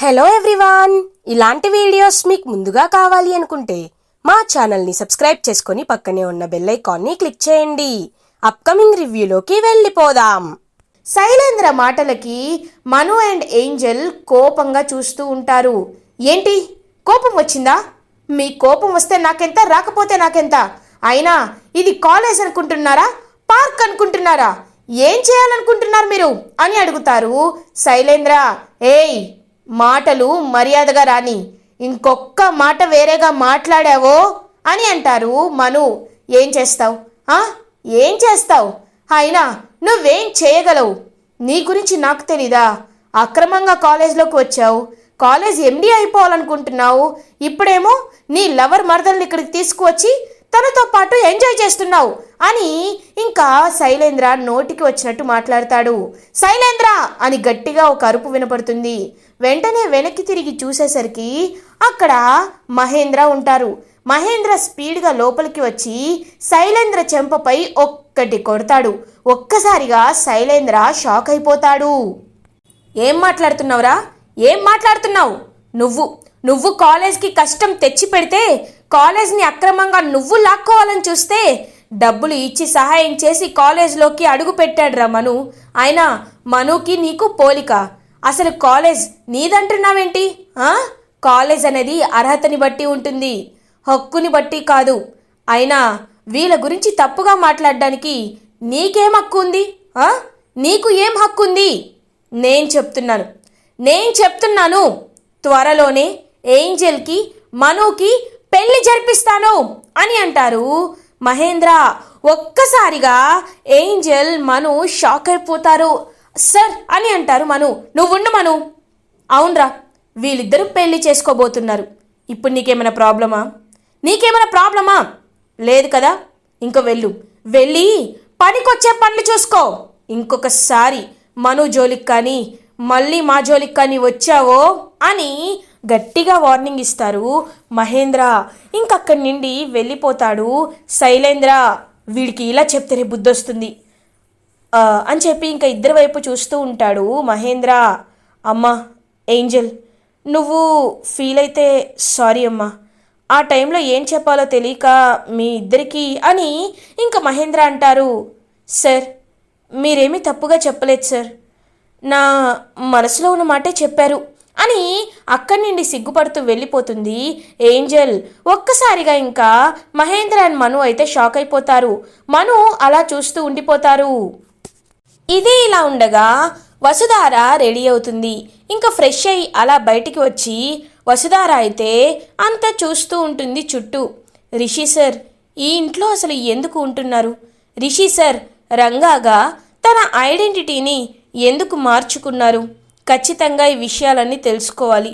Hello everyone ఇలాంటి videos మీకు ముందుగా కావాలి అనుకుంటే మా ఛానల్ని సబ్స్క్రైబ్ చేసుకొని పక్కనే ఉన్న బెల్ ఐకాన్ని క్లిక్ చేయండి. అప్కమింగ్ రివ్యూలోకి వెళ్ళిపోదాం. శైలేంద్ర మాటలకి మను అండ్ ఏంజల్ కోపంగా చూస్తూ ఉంటారు. ఏంటి? కోపం వచ్చిందా? మీ కోపం వస్తే నాకెంత రాకపోతే నాకెంత? అయినా ఇది కాలేజ్ అనుకుంటున్నారా? పార్క్ అనుకుంటున్నారా? ఏం చేయాలనుకుంటున్నారు మీరు? అని అడుగుతారు శైలేంద్ర. ఏయ్ మాటలు మర్యాదగా రాని ఇంకొక్క మాట వేరేగా మాట్లాడావో అని అంటారు మను. ఏం చేస్తావు? ఏం చేస్తావు? అయినా నువ్వేం చేయగలవు? నీ గురించి నాకు తెలీదా? అక్రమంగా కాలేజ్లోకి వచ్చావు. కాలేజ్ ఎండి అయిపోవాలనుకుంటున్నావు. ఇప్పుడేమో నీ లవర్ మరదల్ని ఇక్కడికి తీసుకువచ్చి తనతో పాటు ఎంజాయ్ చేస్తున్నావు అని ఇంకా శైలేంద్ర నోటికి వచ్చినట్టు మాట్లాడతాడు. శైలేంద్ర అని గట్టిగా ఒక అరుపు వినపడుతుంది. వెంటనే వెనక్కి తిరిగి చూసేసరికి అక్కడ మహేంద్ర ఉంటారు. మహేంద్ర స్పీడ్గా లోపలికి వచ్చి శైలేంద్ర చెంపపై ఒక్కటి కొడతాడు. ఒక్కసారిగా శైలేంద్ర షాక్ అయిపోతాడు. ఏం మాట్లాడుతున్నావురా? ఏం మాట్లాడుతున్నావు? నువ్వు నువ్వు కాలేజ్కి కష్టం తెచ్చి పెడితే కాలేజ్ని అక్రమంగా నువ్వు లాక్కోవాలని చూస్తే డబ్బులు ఇచ్చి సహాయం చేసి కాలేజ్లోకి అడుగు పెట్టాడురా మను. అయినా మనుకి నీకు పోలిక. అసలు కాలేజ్ నీదంటున్నావేంటి? కాలేజ్ అనేది అర్హతని బట్టి ఉంటుంది. హక్కుని బట్టి కాదు. అయినా వీళ్ళ గురించి తప్పుగా మాట్లాడడానికి నీకేం హక్కు ఉంది నీకు ఏం హక్కు ఉంది నేను చెప్తున్నాను. నేను చెప్తున్నాను. త్వరలోనే ఏంజల్కి మనుకి పెళ్ళి జరిపిస్తాను అని అంటారు మహేంద్ర. ఒక్కసారిగా ఏంజల్ మను షాక్ అయిపోతారు. సార్ అని అంటారు మను. నువ్వుండు మను. అవునరా వీళ్ళిద్దరూ పెళ్ళి చేసుకోబోతున్నారు. ఇప్పుడు నీకేమైనా ప్రాబ్లమా? నీకేమైనా ప్రాబ్లమా? లేదు కదా? ఇంక వెళ్ళు. వెళ్ళి పనికొచ్చే పనులు చూసుకో. ఇంకొకసారి మను జోలికి కానీ మళ్ళీ మా జోలికి కానీ వచ్చావో అని గట్టిగా వార్నింగ్ ఇస్తారు. మహేంద్ర ఇంకక్కడి నుండి వెళ్ళిపోతాడు. శైలేంద్ర వీడికి ఇలా చెప్తేనే బుద్ధి వస్తుంది అని చెప్పి ఇంకా ఇద్దరి వైపు చూస్తూ ఉంటాడు మహేంద్ర. అమ్మా ఏంజల్ నువ్వు ఫీల్ అయితే సారీ అమ్మా. ఆ టైంలో ఏం చెప్పాలో తెలియక మీ ఇద్దరికి అని ఇంకా మహేంద్ర అంటారు. సార్ మీరేమీ తప్పుగా చెప్పలేదు సార్. నా మనసులో ఉన్న మాటే చెప్పారు. అని అక్కడి నుండి సిగ్గుపడుతూ వెళ్ళిపోతుంది ఏంజల్. ఒక్కసారిగా ఇంకా మహేంద్ర అండ్ మను అయితే షాక్ అయిపోతారు. మను అలా చూస్తూ ఉండిపోతారు. ఇదే ఇలా ఉండగా వసుధార రెడీ అవుతుంది. ఇంకా ఫ్రెష్ అయ్యి అలా బయటికి వచ్చి వసుధార అయితే అంతా చూస్తూ ఉంటుంది చుట్టూ. రిషి సార్ ఈ ఇంట్లో అసలు ఎందుకు ఉంటున్నారు? రిషి సార్ రంగాగా తన ఐడెంటిటీని ఎందుకు మార్చుకున్నారు? ఖచ్చితంగా ఈ విషయాలన్నీ తెలుసుకోవాలి.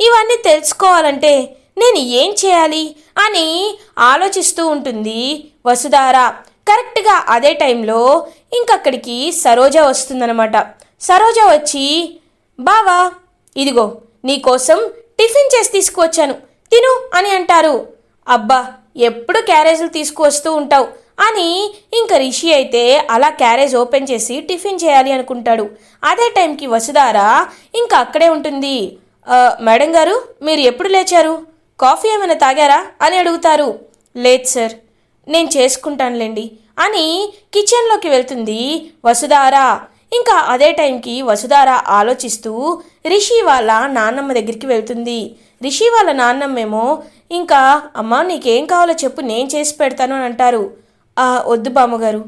ఇవన్నీ తెలుసుకోవాలంటే నేను ఏం చేయాలి అని ఆలోచిస్తూ ఉంటుంది వసుధార. కరెక్ట్గా అదే టైంలో ఇంకక్కడికి సరోజ వస్తుందన్నమాట. సరోజ వచ్చి బావా ఇదిగో నీకోసం టిఫిన్ చేసి తీసుకువచ్చాను. తిను అని అంటారు. అబ్బా ఎప్పుడు క్యారేజీలు తీసుకువస్తూ ఉంటావు. అని ఇంకా రిషి అయితే అలా క్యారేజ్ ఓపెన్ చేసి టిఫిన్ చేయాలి అనుకుంటాడు. అదే టైంకి వసుధార ఇంకా అక్కడే ఉంటుంది. మేడం గారు మీరు ఎప్పుడు లేచారు? కాఫీ ఏమైనా తాగారా? అని అడుగుతారు. లేదు సార్ నేను చేసుకుంటానులేండి అని కిచెన్లోకి వెళ్తుంది వసుధార. ఇంకా అదే టైంకి వసుధార ఆలోచిస్తూ రిషి వాళ్ళ నాన్నమ్మ దగ్గరికి వెళ్తుంది. రిషి వాళ్ళ నాన్నమ్మేమో ఇంకా అమ్మ నీకేం కావాలో చెప్పు నేను చేసి పెడతాను అని అంటారు. వద్దు బామ్మగారు.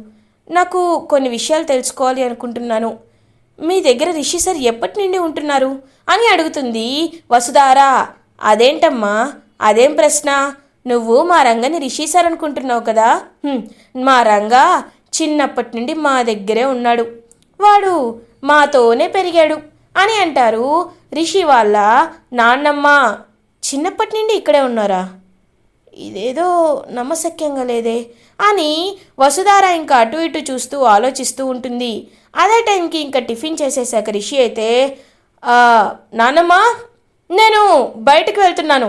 నాకు కొన్ని విషయాలు తెలుసుకోవాలి అనుకుంటున్నాను. మీ దగ్గర రిషి సార్ ఎప్పటి నుండి ఉంటున్నారు? అని అడుగుతుంది వసుధార. అదేంటమ్మా? అదేం ప్రశ్న? నువ్వు మా రంగని రిషి సార్ అనుకుంటున్నావు కదా? మా రంగా చిన్నప్పటి నుండి మా దగ్గరే ఉన్నాడు. వాడు మాతోనే పెరిగాడు. అని అంటారు రిషి వాళ్ళ నాన్నమ్మ. చిన్నప్పటి నుండి ఇక్కడే ఉన్నారా? ఇదేదో నమ్మశక్యంగా లేదే అని వసుధార ఇంకా అటు ఇటు చూస్తూ ఆలోచిస్తూ ఉంటుంది. అదే టైంకి ఇంకా టిఫిన్ చేసేసాక రిషి అయితే "ఆ, నాన్నమ్మ నేను బయటికి వెళ్తున్నాను.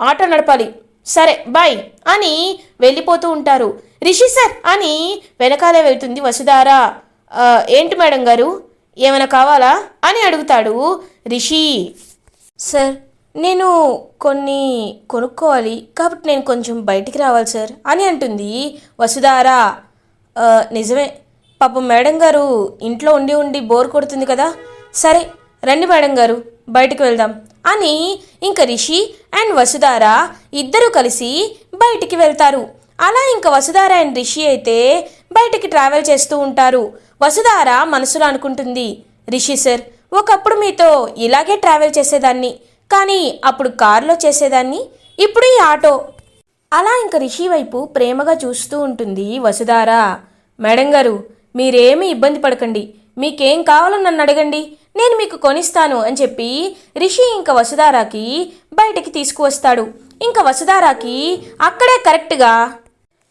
ఆటో నడపాలి. సరే బాయ్ అని వెళ్ళిపోతూ ఉంటారు. రిషి సార్ అని వెనకాలే వెళ్తుంది వసుధార. ఏంటి మేడం గారు? ఏమైనా కావాలా? అని అడుగుతాడు రిషి. సార్ నేను కొన్ని కొనుక్కోవాలి కాబట్టి నేను కొంచెం బయటికి రావాలి సార్ అని అంటుంది. వసుధారా నిజమే. పాపం మేడం గారు ఇంట్లో ఉండి ఉండి బోర్ కొడుతుంది కదా. సరే రండి మేడం గారు బయటికి వెళ్దాం అని ఇంకా రిషి అండ్ వసుధార ఇద్దరూ కలిసి బయటికి వెళ్తారు. అలా ఇంక వసుధార అండ్ రిషి అయితే బయటికి ట్రావెల్ చేస్తూ ఉంటారు. వసుధార మనసులో అనుకుంటుంది రిషి సార్ ఒకప్పుడు మీతో ఇలాగే ట్రావెల్ చేసేదాన్ని. కానీ అప్పుడు కారులో చేసేదాన్ని ఇప్పుడు ఈ ఆటో. అలా ఇంక రిషి వైపు ప్రేమగా చూస్తూ ఉంటుంది వసుధార. మేడం గారు మీరేమీ ఇబ్బంది పడకండి. మీకేం కావాలో నన్ను అడగండి. నేను మీకు కొనిస్తాను అని చెప్పి రిషి ఇంక వసుధారాకి బయటికి తీసుకువస్తాడు. ఇంక వసుధారాకి అక్కడే కరెక్ట్గా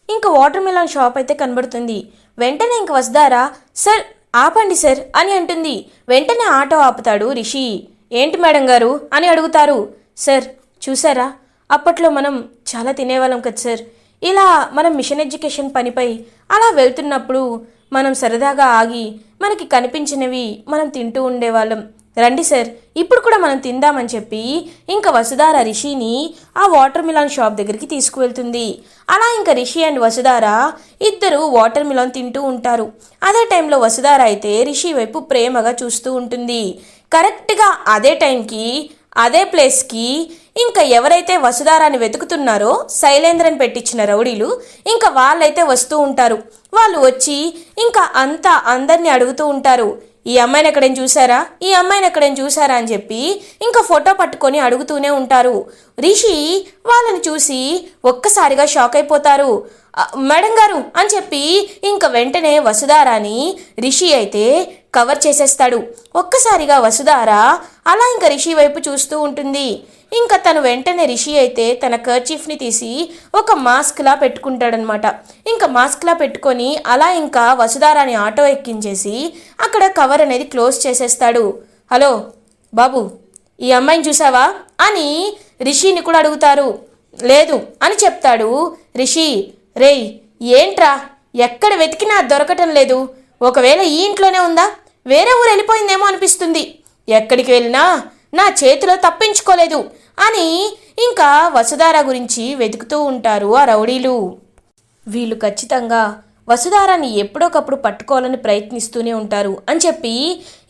ఇంక వాటర్ మిలాన్ షాప్ అయితే కనబడుతుంది. వెంటనే ఇంక వసుధారా సార్ ఆపండి సార్ అని అంటుంది. వెంటనే ఆటో ఆపుతాడు రిషి. ఏంటి మేడం గారు? అని అడుగుతారు. సార్ చూసారా అప్పట్లో మనం చాలా తినేవాళ్ళం కదా సార్. ఇలా మనం మిషన్ ఎడ్యుకేషన్ పనిపై అలా వెళ్తున్నప్పుడు మనం సరదాగా ఆగి మనకి కనిపించినవి మనం తింటూ ఉండేవాళ్ళం. రండి సార్ ఇప్పుడు కూడా మనం తిందామని చెప్పి ఇంకా వసుధార రిషిని ఆ వాటర్ మిలాన్ షాప్ దగ్గరికి తీసుకువెళ్తుంది. అలా ఇంకా రిషి అండ్ వసుధార ఇద్దరు వాటర్ మిలాన్ తింటూ ఉంటారు. అదే టైంలో వసుధార అయితే రిషి వైపు ప్రేమగా చూస్తూ ఉంటుంది. కరెక్ట్గా అదే టైంకి అదే ప్లేస్కి ఇంకా ఎవరైతే వసుధారాన్ని వెతుకుతున్నారో శైలేంద్రని పెట్టించిన రౌడీలు ఇంకా వాళ్ళైతే వస్తూ ఉంటారు. వాళ్ళు వచ్చి ఇంకా అంతా అందరినీ అడుగుతూ ఉంటారు. ఈ అమ్మాయిని ఎక్కడైనా చూసారా ఈ అమ్మాయిని ఎక్కడైనా చూసారా అని చెప్పి ఇంకా ఫోటో పట్టుకొని అడుగుతూనే ఉంటారు. రిషి వాళ్ళని చూసి ఒక్కసారిగా షాక్ అయిపోతారు. మేడం గారు అని చెప్పి ఇంకా వెంటనే వసుధారాని రిషి అయితే కవర్ చేసేస్తాడు. ఒక్కసారిగా వసుధార అలా ఇంకా రిషి వైపు చూస్తూ ఉంటుంది. ఇంకా తను వెంటనే రిషి అయితే తన కర్చీఫ్ని తీసి ఒక మాస్క్లా పెట్టుకుంటాడనమాట ఇంకా మాస్క్లా పెట్టుకొని అలా ఇంకా వసుధారాని ఆటో ఎక్కించేసి అక్కడ కవర్ అనేది క్లోజ్ చేసేస్తాడు. హలో బాబు ఈ అమ్మాయిని చూసావా? అని రిషిని కూడా అడుగుతారు. లేదు అని చెప్తాడు రిషి. రేయ్ ఏంట్రా? ఎక్కడ వెతికినా దొరకటం లేదు. ఒకవేళ ఈ ఇంట్లోనే ఉందా? వేరే ఊరు వెళ్ళిపోయిందేమో అనిపిస్తుంది. ఎక్కడికి వెళ్ళినా నా చేతిలో తప్పించుకోలేదు అని ఇంకా వసుధార గురించి వెతుకుతూ ఉంటారు ఆ రౌడీలు. వీళ్ళు ఖచ్చితంగా వసుధారాన్ని ఎప్పుడోకప్పుడు పట్టుకోవాలని ప్రయత్నిస్తూనే ఉంటారు అని చెప్పి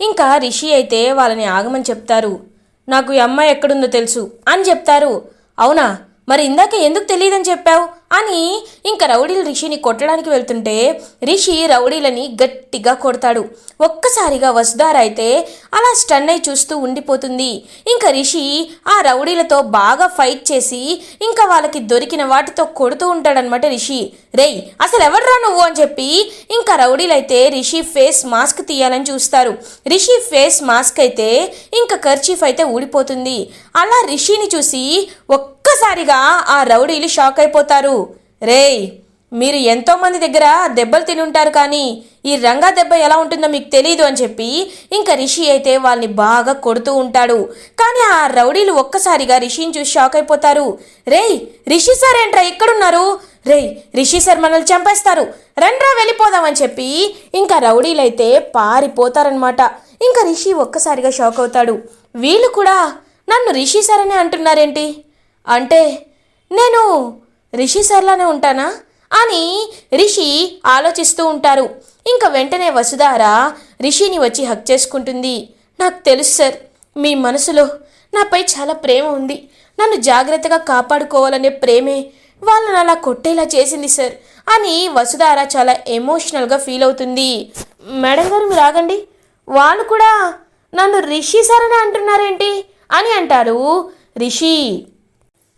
ఇంకా రిషి అయితే వాళ్ళని ఆగమని చెప్తారు. నాకు ఈ అమ్మాయి ఎక్కడుందో తెలుసు అని చెప్తారు. అవునా? మరి ఇందాక ఎందుకు తెలియదని చెప్పావు? అని ఇంకా రౌడీలు రిషిని కొట్టడానికి వెళ్తుంటే రిషి రౌడీలని గట్టిగా కొడతాడు. ఒక్కసారిగా వసుధార అయితే అలా స్టన్ అయి చూస్తూ ఉండిపోతుంది. ఇంకా రిషి ఆ రౌడీలతో బాగా ఫైట్ చేసి ఇంకా వాళ్ళకి దొరికిన వాటితో కొడుతూ ఉంటాడనమాట రిషి. రేయ్ అసలు ఎవడ్రా నువ్వు? అని చెప్పి ఇంకా రౌడీలైతే రిషి ఫేస్ మాస్క్ తీయాలని చూస్తారు. రిషి ఫేస్ మాస్క్ అయితే ఇంకా కర్చీఫ్ అయితే ఊడిపోతుంది. అలా రిషిని చూసి ఒక్కసారిగా ఆ రౌడీలు షాక్ అయిపోతారు. రేయ్ మీరు ఎంతోమంది దగ్గర దెబ్బలు తిని ఉంటారు కానీ ఈ రంగా దెబ్బ ఎలా ఉంటుందో మీకు తెలియదు అని చెప్పి ఇంకా రిషి అయితే వాళ్ళని బాగా కొడుతూ ఉంటాడు. కానీ ఆ రౌడీలు ఒక్కసారిగా రిషిని చూసి షాక్ అయిపోతారు. రేయ్ రిషి సార్ ఏంట్రా ఎక్కడున్నారు? రేయ్ రిషి సార్ మనల్ని చంపేస్తారు. రండ్రా వెళ్ళిపోదామని చెప్పి ఇంకా రౌడీలైతే పారిపోతారనమాట ఇంకా రిషి ఒక్కసారిగా షాక్ అవుతాడు. వీళ్ళు కూడా నన్ను రిషి సార్ అని అంటున్నారేంటి? అంటే నేను రిషి సర్లానే ఉంటానా? అని రిషి ఆలోచిస్తూ ఉంటారు. ఇంకా వెంటనే వసుధార రిషిని వచ్చి హక్ చేసుకుంటుంది. నాకు తెలుసు సార్ మీ మనసులో నాపై చాలా ప్రేమ ఉంది. నన్ను జాగ్రత్తగా కాపాడుకోవాలనే ప్రేమే వాళ్ళని అలా కొట్టేలా చేసింది సార్ అని వసుధార చాలా ఎమోషనల్గా ఫీల్ అవుతుంది. మేడం గారు మీరు ఆగండి. వాళ్ళు కూడా నన్ను రిషి సార్ అని అంటున్నారేంటి? అని అంటారు రిషి.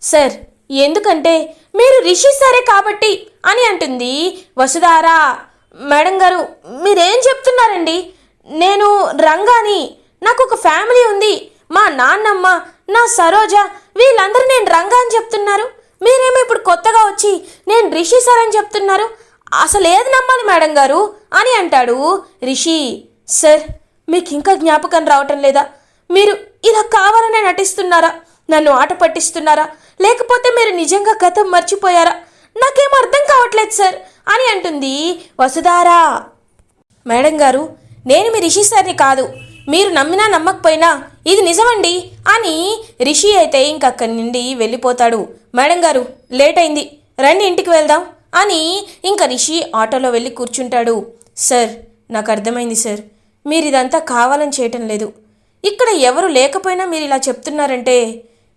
సార్ ఎందుకంటే మీరు రిషి సరే కాబట్టి అని అంటుంది. వసుధారా మేడం గారు మీరేం చెప్తున్నారండి? నేను రంగాని నాకు ఒక ఫ్యామిలీ ఉంది. మా నాన్నమ్మ నా సరోజ వీళ్ళందరూ నేను రంగా అని చెప్తున్నారు. మీరేమో ఇప్పుడు కొత్తగా వచ్చి నేను రిషి సార్ అని చెప్తున్నారు. అసలు ఏది నమ్మాలి మేడం గారు? అని అంటాడు రిషి. సార్ మీకు ఇంకా జ్ఞాపకం రావటం లేదా? మీరు ఇలా కావాలనే నటిస్తున్నారా? నన్ను ఆట పట్టిస్తున్నారా? లేకపోతే మీరు నిజంగా గతం మర్చిపోయారా? నాకేం అర్థం కావట్లేదు సార్ అని అంటుంది వసుధారా. మేడం గారు నేను మీ రిషి సార్ని కాదు మీరు నమ్మినా నమ్మకపోయినా ఇది నిజమండి అని రిషి అయితే ఇంకక్కడి నుండి వెళ్ళిపోతాడు. మేడం గారు లేట్ అయింది రండి ఇంటికి వెళ్దాం అని ఇంకా రిషి ఆటోలో వెళ్ళి కూర్చుంటాడు. సార్ నాకు అర్థమైంది సార్ మీరు ఇదంతా కావాలని చేయటం లేదు. ఇక్కడ ఎవరు లేకపోయినా మీరు ఇలా చెప్తున్నారంటే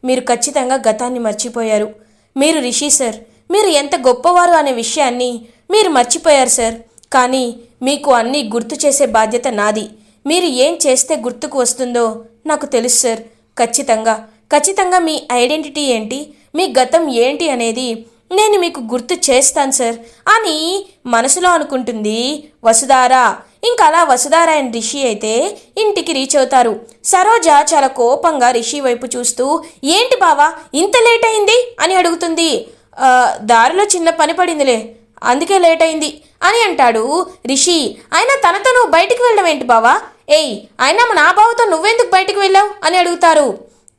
మీరు ఖచ్చితంగా గతాన్ని మర్చిపోయారు. మీరు రిషి సార్ మీరు ఎంత గొప్పవారు అనే విషయాన్ని మీరు మర్చిపోయారు సార్. కానీ మీకు అన్నీ గుర్తు చేసే బాధ్యత నాది. మీరు ఏం చేస్తే గుర్తుకు వస్తుందో నాకు తెలుసు సార్. ఖచ్చితంగా ఖచ్చితంగా మీ ఐడెంటిటీ ఏంటి మీ గతం ఏంటి అనేది నేను మీకు గుర్తు చేస్తాను సార్. అని మనసులో అనుకుంటుంది వసుధారా ఇంకా అలా వసుధారాయణ రిషి అయితే ఇంటికి రీచ్ అవుతారు. సరోజ చాలా కోపంగా రిషి వైపు చూస్తూ ఏంటి బావా ఇంత లేట్ అయింది? అని అడుగుతుంది. దారిలో చిన్న పని పడిందిలే అందుకే లేట్ అయింది అని అంటాడు రిషి. అయినా తనతో నువ్వు బయటికి వెళ్ళడం ఏంటి బావా? ఏయ్ అయినా నా బావతో నువ్వెందుకు బయటికి వెళ్ళావు? అని అడుగుతారు.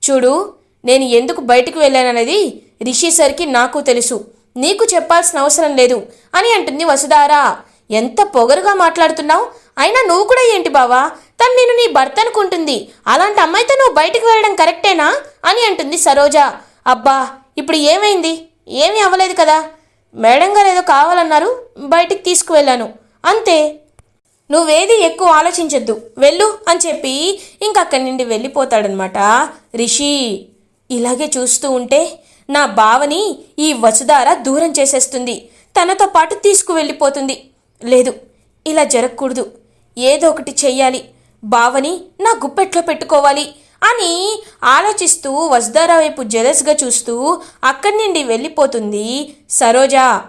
చూడు నేను ఎందుకు బయటికి వెళ్ళాననేది రిషి సరికి నాకు తెలుసు. నీకు చెప్పాల్సిన అవసరం లేదు అని అంటుంది వసుధారా. ఎంత పొగరుగా మాట్లాడుతున్నావు? అయినా నువ్వు కూడా ఏంటి బావా? తను నేను నీ భర్త అనుకుంటుంది. అలాంటి అమ్మాయితో నువ్వు బయటికి వెళ్ళడం కరెక్టేనా? అని అంటుంది సరోజ. అబ్బా ఇప్పుడు ఏమైంది? ఏమీ అవ్వలేదు కదా? మేడం గారు ఏదో కావాలన్నారు బయటికి తీసుకువెళ్ళాను. అంతే. నువ్వేది ఎక్కువ ఆలోచించొద్దు. వెళ్ళు అని చెప్పి ఇంక అక్కడి నుండి వెళ్ళిపోతాడనమాట రిషి. ఇలాగే చూస్తూ ఉంటే నా బావని ఈ వసుధార దూరం చేసేస్తుంది. తనతో పాటు తీసుకువెళ్ళిపోతుంది. లేదు ఇలా జరగకూడదు. ఏదో ఒకటి చెయ్యాలి. బావని నా గుప్పెట్లో పెట్టుకోవాలి అని ఆలోచిస్తూ వసుధారా వైపు జెలస్గా చూస్తూ అక్కడి నుండి వెళ్ళిపోతుంది సరోజా.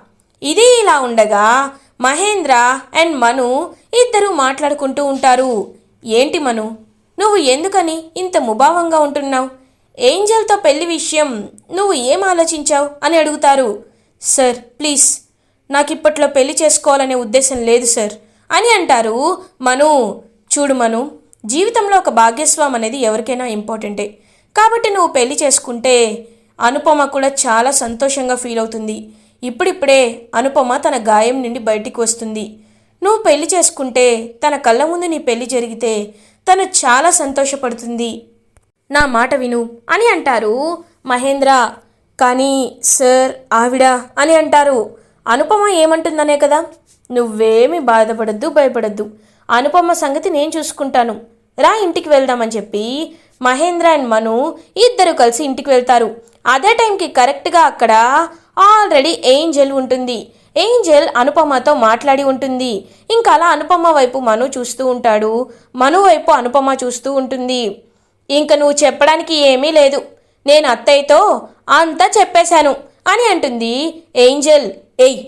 ఇది ఇలా ఉండగా మహేంద్ర అండ్ మను ఇద్దరు మాట్లాడుకుంటూ ఉంటారు. ఏంటి మను? నువ్వు ఎందుకని ఇంత ముభావంగా ఉంటున్నావు? ఏంజల్తో పెళ్ళి విషయం నువ్వు ఏం ఆలోచించావు అని అడుగుతారు. Sir please. నాకు ఇప్పట్లో పెళ్ళి చేసుకోవాలనే ఉద్దేశం లేదు సార్. అని అంటారు మను. చూడు మను జీవితంలో ఒక భాగ్యస్వామి అనేది ఎవరికైనా ఇంపార్టెంటే. కాబట్టి నువ్వు పెళ్ళి చేసుకుంటే అనుపమ కూడా చాలా సంతోషంగా ఫీల్ అవుతుంది. ఇప్పుడిప్పుడే అనుపమ తన గాయం నుండి బయటికి వస్తుంది. నువ్వు పెళ్ళి చేసుకుంటే తన కళ్ళ ముందు నీ పెళ్ళి జరిగితే తను చాలా సంతోషపడుతుంది. నా మాట విను అని అంటారు మహేంద్ర. కానీ సార్ ఆవిడ అని అంటారు అనుపమ ఏమంటుందనే కదా? నువ్వేమీ బాధపడద్దు భయపడద్దు. అనుపమ సంగతి నేను చూసుకుంటాను. రా ఇంటికి వెళ్దామని చెప్పి మహేంద్ర అండ్ మను ఇద్దరు కలిసి ఇంటికి వెళ్తారు. అదే టైంకి కరెక్ట్గా అక్కడ ఆల్రెడీ ఏంజెల్ ఉంటుంది. ఏంజెల్ అనుపమతో మాట్లాడి ఉంటుంది. ఇంకా అలా అనుపమ వైపు మను చూస్తూ ఉంటాడు. మను వైపు అనుపమ చూస్తూ ఉంటుంది. ఇంక నువ్వు చెప్పడానికి ఏమీ లేదు. నేను అత్తయ్యతో అంతా చెప్పేశాను అని అంటుంది ఏంజెల్. ఏయ్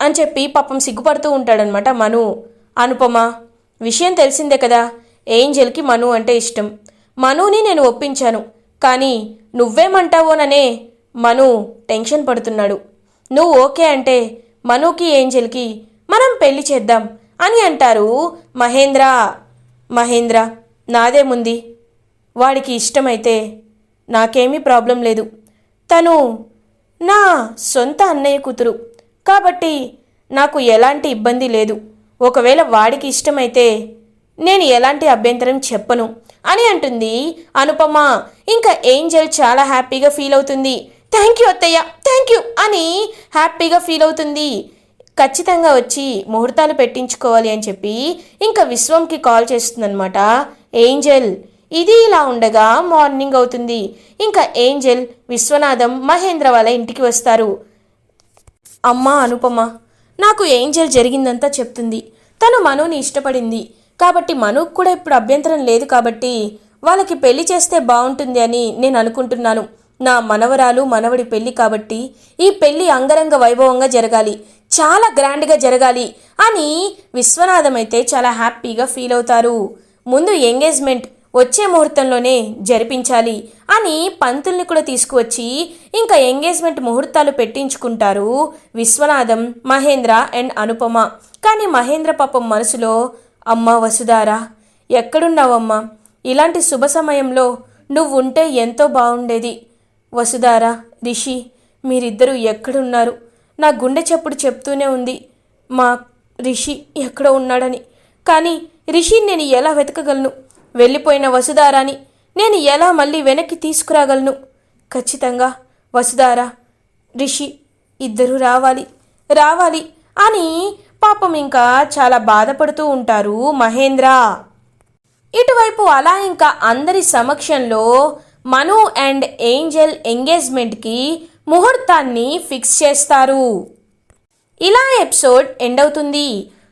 అని చెప్పి పాపం సిగ్గుపడుతూ ఉంటాడనమాట మను. అనుపమ విషయం తెలిసిందే కదా. ఏంజెల్కి మను అంటే ఇష్టం. మనుని నేను ఒప్పించాను. కానీ నువ్వేమంటావోననే మను టెన్షన్ పడుతున్నాడు. నువ్వు ఓకే అంటే మనుకి ఏంజెల్కి మనం పెళ్ళి చేద్దాం అని అంటారు మహేంద్ర. మహేంద్ర నాదేముంది? వాడికి ఇష్టమైతే నాకేమీ ప్రాబ్లం లేదు. తను నా సొంత అన్నయ్య కూతురు. కాబట్టి నాకు ఎలాంటి ఇబ్బంది లేదు. ఒకవేళ వాడికి ఇష్టమైతే నేను ఎలాంటి అభ్యంతరం చెప్పను అని అంటుంది అనుపమ. ఇంకా ఏంజల్ చాలా హ్యాపీగా ఫీల్ అవుతుంది. థ్యాంక్ యూ అత్తయ్య థ్యాంక్ యూ అని హ్యాపీగా ఫీల్ అవుతుంది. ఖచ్చితంగా వచ్చి ముహూర్తాలు పెట్టించుకోవాలి అని చెప్పి ఇంకా విశ్వంకి కాల్ చేస్తుందనమాట ఏంజల్ ఇది ఇలా ఉండగా మార్నింగ్ అవుతుంది. ఇంకా ఏంజెల్ విశ్వనాథం మహేంద్ర వాళ్ళ ఇంటికి వస్తారు. అమ్మ అనుపమ నాకు ఏంజెల్ జరిగిందంతా చెప్తుంది. తను మనుని ఇష్టపడింది. కాబట్టి మనుకు కూడా ఇప్పుడు అభ్యంతరం లేదు కాబట్టి వాళ్ళకి పెళ్ళి చేస్తే బాగుంటుంది అని నేను అనుకుంటున్నాను. నా మనవరాలు మనవడి పెళ్ళి కాబట్టి ఈ పెళ్ళి అంగరంగ వైభవంగా జరగాలి. చాలా గ్రాండ్గా జరగాలి అని విశ్వనాథం అయితే చాలా హ్యాపీగా ఫీల్ అవుతారు. ముందు ఎంగేజ్మెంట్ వచ్చే ముహూర్తంలోనే జరిపించాలి అని పంతుల్ని కూడా తీసుకువచ్చి ఇంకా ఎంగేజ్మెంట్ ముహూర్తాలు పెట్టించుకుంటారు విశ్వనాథం మహేంద్ర అండ్ అనుపమ. కానీ మహేంద్ర పాపం మనసులో అమ్మ వసుధారా ఎక్కడున్నావమ్మా? ఇలాంటి శుభ సమయంలో నువ్వు ఉంటే ఎంతో బాగుండేది వసుధారా రిషి మీరిద్దరూ ఎక్కడున్నారు? నా గుండె చప్పుడు చెప్తూనే ఉంది. మా రిషి ఎక్కడ ఉన్నాడని. కానీ రిషిని నేను ఎలా వెతకగలను? వెళ్ళిపోయిన వసుధారాని నేను ఎలా మళ్ళీ వెనక్కి తీసుకురాగలను? ఖచ్చితంగా. వసుధార రిషి ఇద్దరూ రావాలి. రావాలి అని పాపం ఇంకా చాలా బాధపడుతూ ఉంటారు మహేంద్ర. ఇటువైపు అలా ఇంకా అందరి సమక్షంలో మను అండ్ ఏంజల్ ఎంగేజ్మెంట్కి ముహూర్తాన్ని ఫిక్స్ చేస్తారు. ఇలా ఎపిసోడ్ ఎండ్ అవుతుంది.